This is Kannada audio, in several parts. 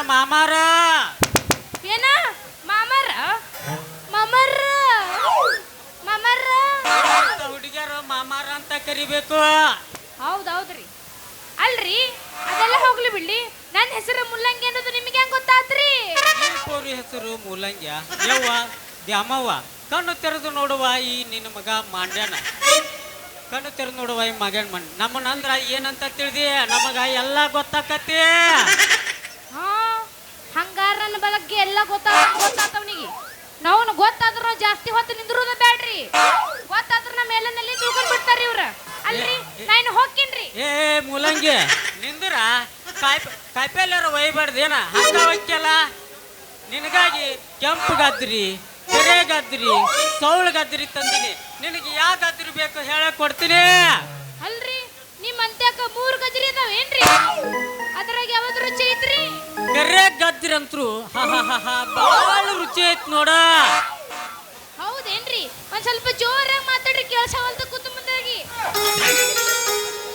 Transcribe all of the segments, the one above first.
ಮಾಮಾರ ಏನ? ಮಾಮರ? ಮಾಮರ? ಮಾಮರ? ಹುಡುಗಿಯರು ಮಾಮಾರ ಅಂತ ಕರಿಬೇಕು. ಹೌದೌದ್ರಿ. ಅಲ್ರಿ ಅದೆಲ್ಲ ಹೋಗ್ಲಿ ಬಿಡ್ಲಿ. ನನ್ನ ಹೆಸರು ಮುಲ್ಲಂಗಿ ಅನ್ನೋದು ನಿಮಗೆ ಹೆಂಗ್ ಗೊತ್ತಾತ್ರಿ? ಪೋರಿ ಹೆಸರು ಮೂಲಂಗ್ಯ ಯವ್ವ? ದ್ಯಾಮವ್ವ? ಕಣ್ಣು ತೆರೆದು ನೋಡುವ ಈ ನಿನ್ನ ಮಗ ಮಾಂಡ್ಯನ. ಕಣ್ಣು ತೆರೆದು ನೋಡುವ ಈ ಮಗನ ಮಣ್. ನಮ್ಮನಂದ್ರ ಏನಂತ ತಿಳಿದಿ? ನಮಗ ಎಲ್ಲ ಗೊತ್ತಾಕತಿ ಹಾ ಹಂಗಾರ ನನ್ನ ಬಗ್ಗೆ ಎಲ್ಲ ಗೊತ್ತಾಗ ಗೊತ್ತಾತವ್ನಿಗೆ. ನಾವು ಗೊತ್ತಾದ್ರ ಜಾಸ್ತಿ ಹೊತ್ತು ನಿಂದ್ರುದ ಬೇಡ್ರಿ ಗೊತ್ತಾದ್ರ ನಮ್ಮ ಮೇಲನಲ್ಲಿ ತಿಳ್ಕೊಂಡ್ ಬಿಡ್ತಾರ್ರಿ ಇವ್ರ. ಅಲ್ರಿ? ನಾನು ಹೋಗ್ತೀನ್ರಿ ಏ ಮೂಲಂಗಿ ನಿಂದ್ರ? ಕಾಯಿ ಕಾಯಿಪಲ್ಯಾರ ಒಯ್ಬಾರ್ದೇನ? ಹಂಗ ಒಯ್ಕಲ್ಲ ನಿನಗಾಗಿ ಕೆಂಪು ಗದ್ರಿ ಕೆರೆ ಗದ್ರಿ ಸೌಳು ಗದ್ರಿ ತಂದಿನಿ. ನಿನಗೆ ಯಾವ ಗದ್ರಿ ಬೇಕು ಹೇಳಕ್ ಕೊಡ್ತೀನಿ? ಮೂರು ಅಂತ್ಯಾಕ ಮೂರ್ ಗಜರಿ ಅದಾವೇನ್ರಿ ಅದ್ರಾಗ ಯಾವ್ದು ರುಚಿ ಐತ್ರಿ? ಕೆರೆ ಗದ್ರಿ ಅಂತರು ಭಾಳ ರುಚಿ ಐತ್ ನೋಡ. ಹೌದೇನ್ರಿ? ಒಂದ್ ಸ್ವಲ್ಪ ಜೋರಾಗಿ ಮಾತಾಡ್ರಿ ಕೇಳ್ಸವಲ್ದ ಕೂತು ಮುಂದಾಗಿ.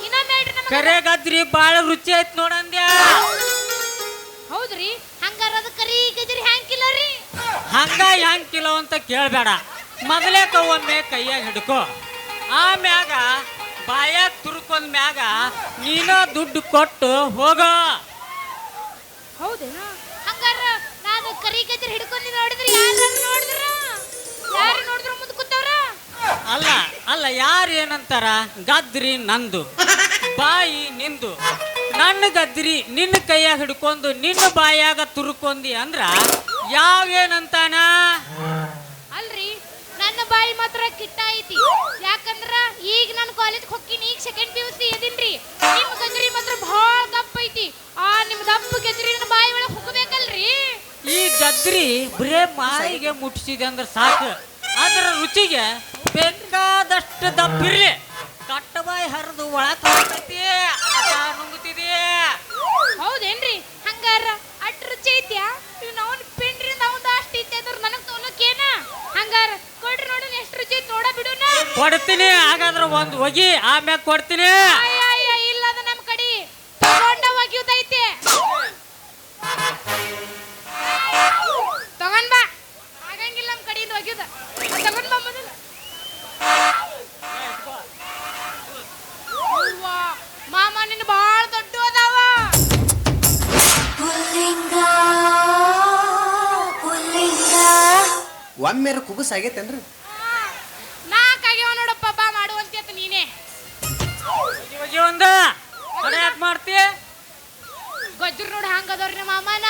ಇನ್ನೊಮ್ಮೆ ಹೇಳ್ರಿ ನಮಗ ಗದ್ರಿ ಭಾಳ ರುಚಿ ಐತ್ ನೋಡಂದ್ಯ ಹೌದ್ರಿ? ಹಂಗಾರ ಅದು ಕರಿ ಗಜರಿ ಹ್ಯಾಂಗಿಲ್ಲ ರೀ? ಹಂಗ ಹೆಂಗ್ ಕಿಲೋ ಅಂತ ಕೇಳ್ಬೇಡ. ಮೊದಲೇ ಒಮ್ಮೆ ಕೈಯಾಗ ಹಿಡ್ಕೋ. ಆಮ್ಯಾಗ ಬಾಯಾಗ ತುರ್ಕೊಂಡ್ ಮ್ಯಾಗ ನೀನ ದುಡ್ಡು ಕೊಟ್ಟು ಹೋಗೋ. ಹೌದೇನಾ? ಹಂಗಾರ ನಾನು ಕರಿ ಗಜರಿ ಹಿಡ್ಕೊಂಡು ನೋಡಿದ್ರಿ ಯಾರು ನೋಡಿದ್ರ? ಯಾರು ನೋಡಿದ್ರ ಮುಂದೆ ಕೂತವ್ರ? ಅಲ್ಲ ಅಲ್ಲ ಯಾರು ಏನಂತಾರ ಗದ್ರಿ ನಂದು. ಬಾಯಿ ನಿಂದು. ನನ್ನ ಗದ್ರಿ ನಿನ್ನ ಕೈಯಾಗ ಹಿಡ್ಕೊಂಡು ನಿನ್ನ ಬಾಯಾಗ ತುರ್ಕೊಂಡಿ ಅಂದ್ರ ಯಾವೇನಂತಾನ ಬಾಯಿ ಮಾತ್ರ ಕಿಟ್ಟ ಐತಿ. ಯಾಕಂದ್ರ ಈಗ ನಾನು ಕಾಲೇಜ್ ಹೋಗ್ತೀನಿ ಈಗ ಸೆಕೆಂಡ್ ಪಿ ಯು ಸಿ ಇದೀನ್ರಿ. ನಿಮ್ ಗಜರಿ ಮಾತ್ರ ಭಾಳ ದಪ್ಪ ಐತಿ. ಆ, ನಿಮ್ ದಪ್ಪ ಗಜ್ರಿ ನನ್ನ ಬಾಯಿ ಒಳಗೆ ಹೋಗಬೇಕಲ್ರಿ ಈ ಗದ್ರಿ ಬರೇ ಮಾಯಿಗೆ ಮುಟ್ಟಿಸಿದೆ ಅಂದ್ರೆ ಸಾಕು. ಅದರ ರುಚಿಗೆ ಬೇಕಾದಷ್ಟು ದಪ್ಪಿರ್ಲಿ ಕಟ್ಟ ಬಾಯಿ ಹರಿದು ಒಳ ಹೋಗ್ತೈತಿ ಕೊಡ್ತೀನಿ ಹಾಗಾದ್ರೆ ಒಂದು ಹೋಗಿ ಆಮ್ಯಾಗ ಕೊಡ್ತೀನಿ. ಅಯ್ಯ ಅಯ್ಯ ಇಲ್ಲ ಅದು ನಮ್ ಕಡಿ. ತಗೊಂಡ ಒಗಿಯುದೈತೆ. ತಗೊಂಡ್ ಬಾ. ಆಗಂಗಿಲ್ಲ ನಮ್ ಕಡೆಯಿಂದ ಒಗಿಯುದ. ತಗೊಂಡ್ ಬಾ ಮೊದಲು. ಅವ್ವಾ, ಮಾಮ ನಿನ್ನ ಬಾಳ ದೊಡ್ಡ ಅದಾವ. ಒಮ್ಮೆರ ಕುಬಸ್ ಆಗೈತೇನ್ರಿ ಯಾಕೆ ಮಾಡ್ತಿ ಗೊಜ್ಜರ್ ನೋಡಿ ಹಂಗ ಅದವ್ರಿ ನಮ್ಮ ಮಾಮನ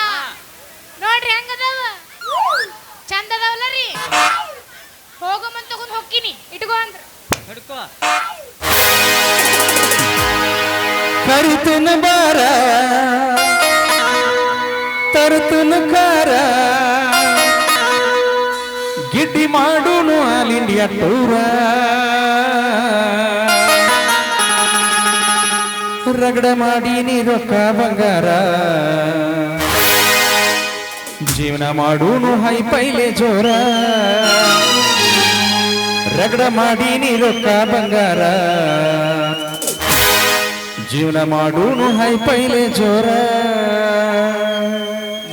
ನೋಡ್ರಿ ಹೆಂಗ ಅದಾವ ಚಂದ ಅದಾವಲ್ಲ ರೀ. ಹೋಗೋ ಮುಂದ್ ತಗೊಂಡ್ ಹೋಗ್ತೀನಿ ಇಟ್ಕೋ ಅಂದ್ರ. ಹಿಡ್ಕೋ. ಕರಿತನ ಬಾರ. ತರತನ ಕಾರ ಗಿಡ್ಡಿ ಮಾಡೋನು ಆಲ್ ಇಂಡಿಯಾ ಟೂರ ರಗಡ ಮಾಡಿ ನೀ ರೊಕ್ಕ ಬಂಗಾರ. ಜೀವನ ಮಾಡೂನು ಹೈ ಪೈಲೆ ಜೋರ. ರಗಡ ಮಾಡಿ ನೀ ರೊಕ್ಕ ಬಂಗಾರ. ಜೀವನ ಮಾಡೂನು ಹೈ ಪೈಲೆ ಜೋರ.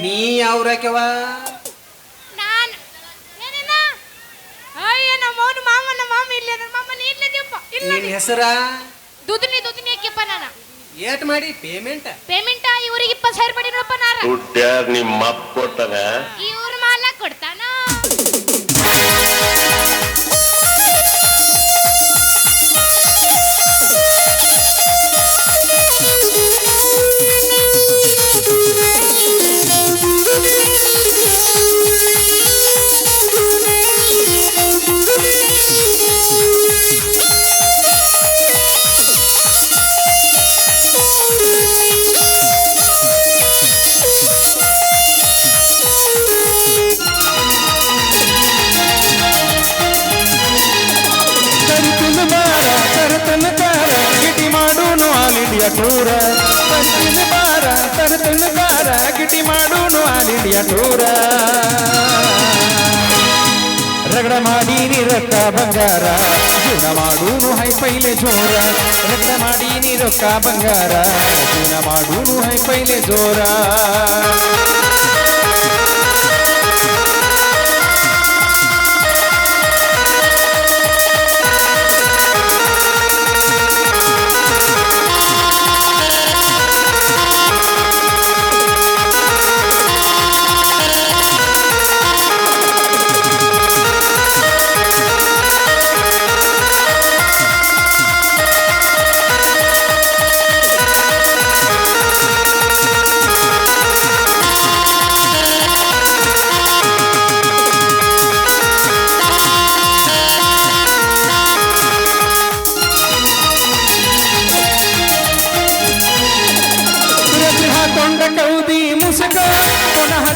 ನೀ ಅವ್ರ ನಾನ್ ಏನೇನ ಅಯ್ಯ ನಮ್ಮ ಮಾಮ ನಮ್ಮ ಮಾಮ ಇಲ್ಲಿ ಮಾಮ ಇಲ್ಲ ಹೆಸರ? ದುದ್ನಿ ದುದ್ನಿ ಯಾಕೆಪ್ಪ ನಾನ. ಏಟ್ ಮಾಡಿ ಪೇಮೆಂಟ್ ಪೇಮೆಂಟ್ ಇವ್ರಿಗೆ ಇಪ್ಪತ್ತು ಸಾವಿರ ಪಡಿನಪ್ಪ ನಾರ. ದುಡ್ಡ್ಯಾರ್ ನಿಮ್ಮ ಅಪ್ಪ ಕೊಟ್ಟನ? ಇವ್ರ ಆಲ್ ಇಂಡಿಯಾ ಟೂರ ತರ್ತನ ಬಾರ ತರ್ತನ ಕಾರ ಗಿಟಿ ಮಾಡೂನು ಆಲ್ ಇಂಡಿಯಾ ಟೂರ ರಗಡ ಮಾಡಿ ರೊಕ್ಕ ಬಂಗಾರ, ಜೀವನ ಮಾಡೂನು ಹೈ ಪೈಲೆ ಜೋರ. ರಗಡ ಮಾಡಿ ರೊಕ್ಕ ಬಂಗಾರ, ಜೀವನ ಮಾಡೂನು ಹೈ ಪೈಲೆ ಜೋರ.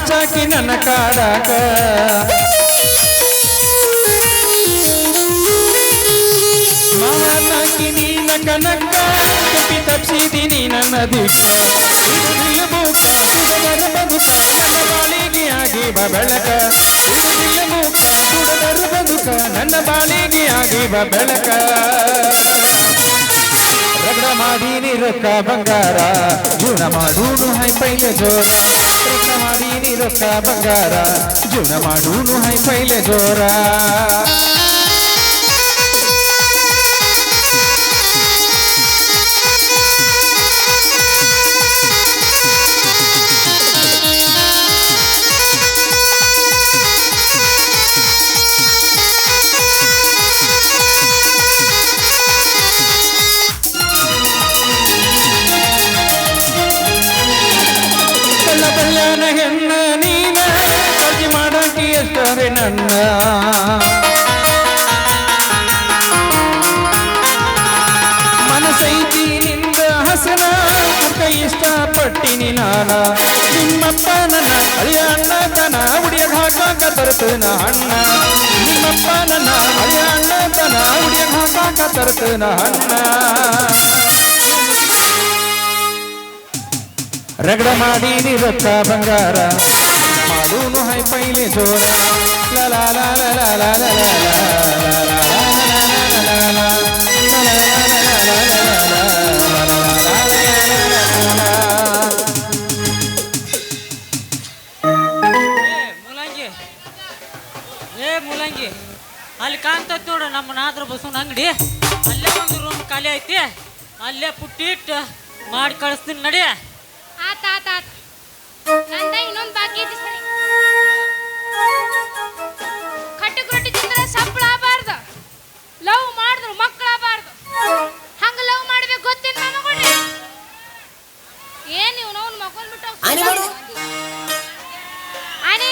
ಬಂದಾಕಿ ನನ್ನ ಕಾಡಾಕ ಮಾನಾಕಿ ನೀನ ಕನಕ ಕೆಪ್ಪಿ ತಪ್ಸಿದೀನಿ ನನ್ನ ದಿಕ್ಕ ಬೂಕ ಸುಡದರ ಬದುಕ, ನನ್ನ ಬಾಳಿಗೆ ಆಗಿ ಬೆಳಕ. ಮೂಕ ಸುಡದರ ಬದುಕ, ನನ್ನ ಬಾಳಿಗೆ ಆಗಿ ಬೆಳಕ. ರಗಡ ಮಾಡೀನಿ ರೊಕ್ಕ ಬಂಗಾರ, ಜೀವನ ಮಾಡೂನು ಹೈ ಪೈಲೆ ಜೋರ ರಗಡ ಮಾಡೀನಿ ರೊಕ್ಕ ಬಂಗಾರ. ಜೀವನ ಮಾಡೂನು ಹೈ ಪೈಲೆ ಜೋರ. ಎಷ್ಟರೆ ನನ್ನ. ಮನಸೈತಿ ನಿಂದ ಹಸನ ಕೈ ಇಷ್ಟಪಟ್ಟಿನಿ ನಾನ. ನಿಮ್ಮಪ್ಪ ನನ್ನ ಅಳಿಯ ಅಣ್ಣ ತನ ಉಡಿಯ ಹಾಕಾಕ ತರ್ತನ ಅಣ್ಣ. ನಿಮ್ಮಪ್ಪ ನನ್ನ ಅಳಿಯ ಅಣ್ಣ ತನ ಉಡಿಯ ಹಾಕಾಕ ತರ್ತನ ಅಣ್ಣ. ರಗಡ ಮಾಡೀನಿ ರೊಕ್ಕ ಬಂಗಾರ. Bruno hay paile sol. La la la la la la la la ಅಲ್ಲಿ ಕಾಣ್ತೈತಿ ನೋಡು ನಮ್ಮ ನಾದ್ರ ಬಸವನ ಅಂಗಡಿ ಅಲ್ಲೇ ಒಂದು ರೂಮ್ ಖಾಲಿ ಐತಿ ಅಲ್ಲೇ ಪುಟ್ಟಿ ಇಟ್ಟು ಮಾಡಿ ಕಳಿಸ್ತೀನಿ ನಡಿ ಆತ ಆತ ಆತ ನಂದ ಇನ್ನೊಂದು ಬಾಕಿ ಮಕ್ಕಳು ಬಿಟ್ಟು ಆನಿ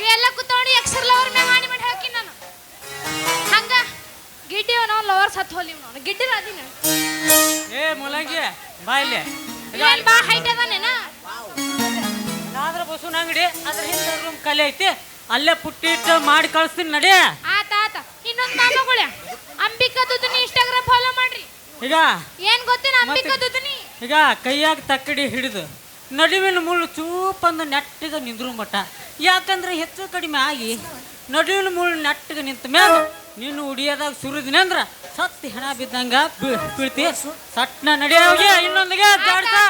ಇವೆಲ್ಲ ಕೂತ್ಕೊಂಡು ಎಕ್ಸರ್ ಲವರ್ ಮ್ಯಾಗ ಆನಿ ಮಾಡಿ ಹಾಕಿ ನಾನು. ಹಂಗ ಗಿಡ್ಡಿ ನಾವು ಲವರ್ ಸತ್ ಹೋಲಿ ಗಿಡ್ಡಿ ಅದೀನಿ. ಏ ಮುಲಂಗಿ ಬಾ ಇಲ್ಲಿ. ಏನ್ ಬಾ ಹೈಟ್ ಅದಾನೇನಾ? ನಾದ್ರ ಬಸವನ ಅಂಗಡಿ ಅದ್ರ ಹಿಂದೆ ರೂಮ್ ಕಲೆ ಐತಿ. ಅಲ್ಲೇ ಪುಟ್ಟಿಟ್ಟು ಮಾಡಿ ಕಳಿಸ್ತೀನಿ ನಡಿ. ಆತ ಆತ. ಇನ್ನೊಂದು ಮಾಮಗಳ. ಅಂಬಿಕಾ ದುದ್ನಿ ಇನ್ಸ್ಟಾಗ್ರಾಮ್ ಫಾಲೋ ಮಾಡ್ರಿ. ಈಗ? ಏನ್ ಗೊತ್ತೇನ ಅಂಬಿಕಾ ಮತ್ತೆ? ಈಗ ಕೈಯಾಗ ತಕ್ಕಡಿ ಹಿಡಿದು ನಡುವಿನ ಮುಳ್ಳು ಚೂಪಂದು ನೆಟ್ಟಿಗೆ ನಿಂದ್ರು ಮಟ್ಟ ಯಾಕಂದ್ರೆ ಹೆಚ್ಚು ಕಡಿಮೆ ಆಗಿ ನಡುವಿನ ಮುಳ್ಳು ನೆಟ್ಟಿಗೆ ನಿಂತ ಮ್ಯಾಲ ನೀನು ಉಡಿಯೋದಾಗ ಸುರಿದಿನ ಅಂದ್ರ ಸತ್ತು ಹೆಣ ಬಿದ್ದಂಗ ಬೀಳ್ತಿ. ಸಟ್ನ ನಡೆಯೋಗಿ ಇನ್ನೊಂದಿಗೆ ಜಾಡ್ತಾ.